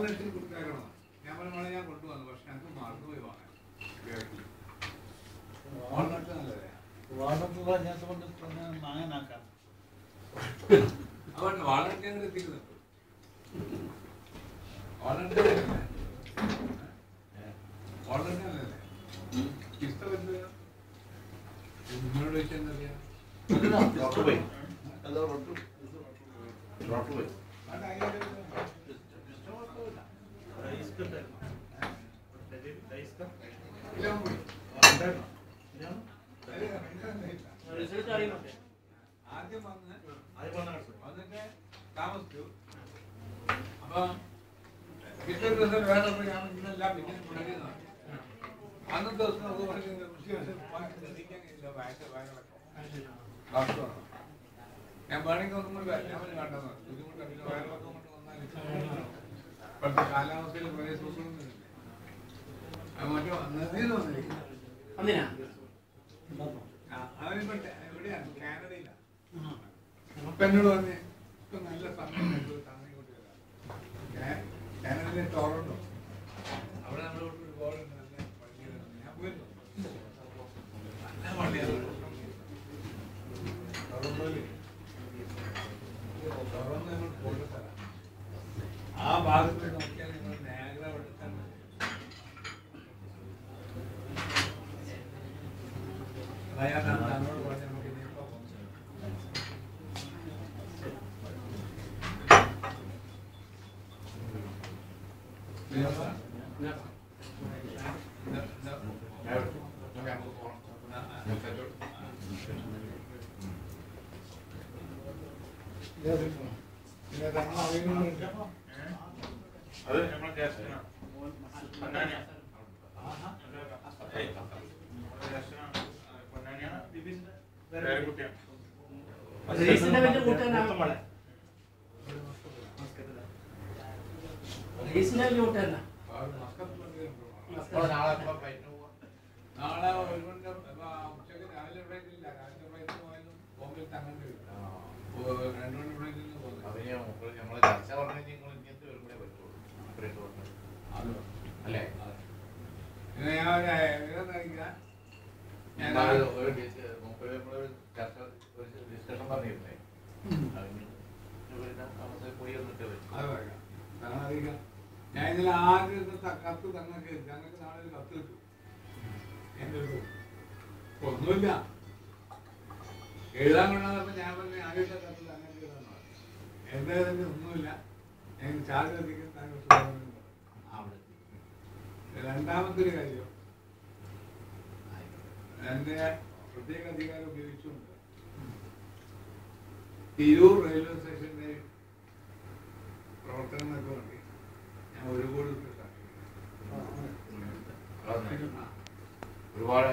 വാളിനടുത്ത് കൊടുത്തേക്കണം ഞാൻ പറഞ്ഞ മോളെ ഞാൻ കൊണ്ടുവന്നു പക്ഷെ ഞങ്ങൾക്ക് മറന്നുപോയി വാങ്ങാൻ വാളിനട്ട് നല്ലതേ വാർഡത്തുള്ള ഞാൻ കൊണ്ട് മാങ്ങനാക്കാം അതുകൊണ്ട് വാളിനട്ട് ഞങ്ങൾ എത്തിക്കുന്നുണ്ട് വാളിനട്ട് വാളിനട്ട് നല്ലതേ ഇഷ്ടപ്പെട്ട നിങ്ങളോട് ചോദിച്ചെന്തറിയാം ഡോക്ടർ പോയി ഹലോ ഡോക്ടർ ഡോക്ടർ പോയി ഞാൻ വേണമെങ്കിൽ ഒന്നും കൂടി വരാം. ഞാൻ പറഞ്ഞു വേണ്ടെന്ന് ബുദ്ധിമുട്ടാണ് പിന്നെ വയറിളക്കം കൊണ്ട് വന്നാൽ ഇപ്പോഴത്തെ കാലാവസ്ഥയിൽ സൂക്ഷിക്കുന്നില്ല മറ്റോ നദിയിൽ വന്നിരിക്കുന്നു അന്നിനാ? ആ, എവിടെയാണ്? കാനഡയിലാണ് അപ്പൊ എന്നോട് പറഞ്ഞ് ഇപ്പൊ നല്ല സമയം താങ്കൾ വരാം. കാനഡയിലെ ടൊറന്റോ അവിടെ നമ്മുടെ കൂടെ ഒരു ബോളുണ്ട് നല്ല പള്ളികളുണ്ട് ഞാൻ പോയിരുന്നു. നല്ല പള്ളിയാണ് ടൊറന്റോയിൽ ടൊറന്റോ പോയ Yeah, നാളെ ഒരു മണി ഉച്ചയ്ക്ക് രാവിലെ ഫ്ലൈറ്റില്ല രാവിലെ ഫ്ലൈറ്റിന് പോയാലും ബോംബെയിൽ തങ്ങേണ്ടി വരും രണ്ട് മണി പോകുന്നത് ഞാൻ ഇന്നലെ ആദ്യത്തെ കത്ത് തങ്ങൾക്ക് ഞങ്ങൾക്ക് നാളെ ഒരു കത്ത് കിട്ടും. എന്റെ ഒന്നുമില്ല. എഴുതാൻ കൊണ്ടാന്നപ്പോ ഞാൻ പറഞ്ഞ ആദ്യത്തെ കത്ത് തന്നെ ഒന്നുമില്ല. ഞാൻ ചാർജ് എത്തിക്കാൻ താങ്കൾ അവിടെ. രണ്ടാമത്തെ ഒരു കാര്യം. എന്റെ പ്രത്യേക അധികാരം ഉപയോഗിച്ചുകൊണ്ട് തിരൂർ റെയിൽവേ സ്റ്റേഷന്റെ പ്രവർത്തനങ്ങൾക്ക് വേണ്ടി ഞാൻ ഒരു കോടി ഒരുപാട്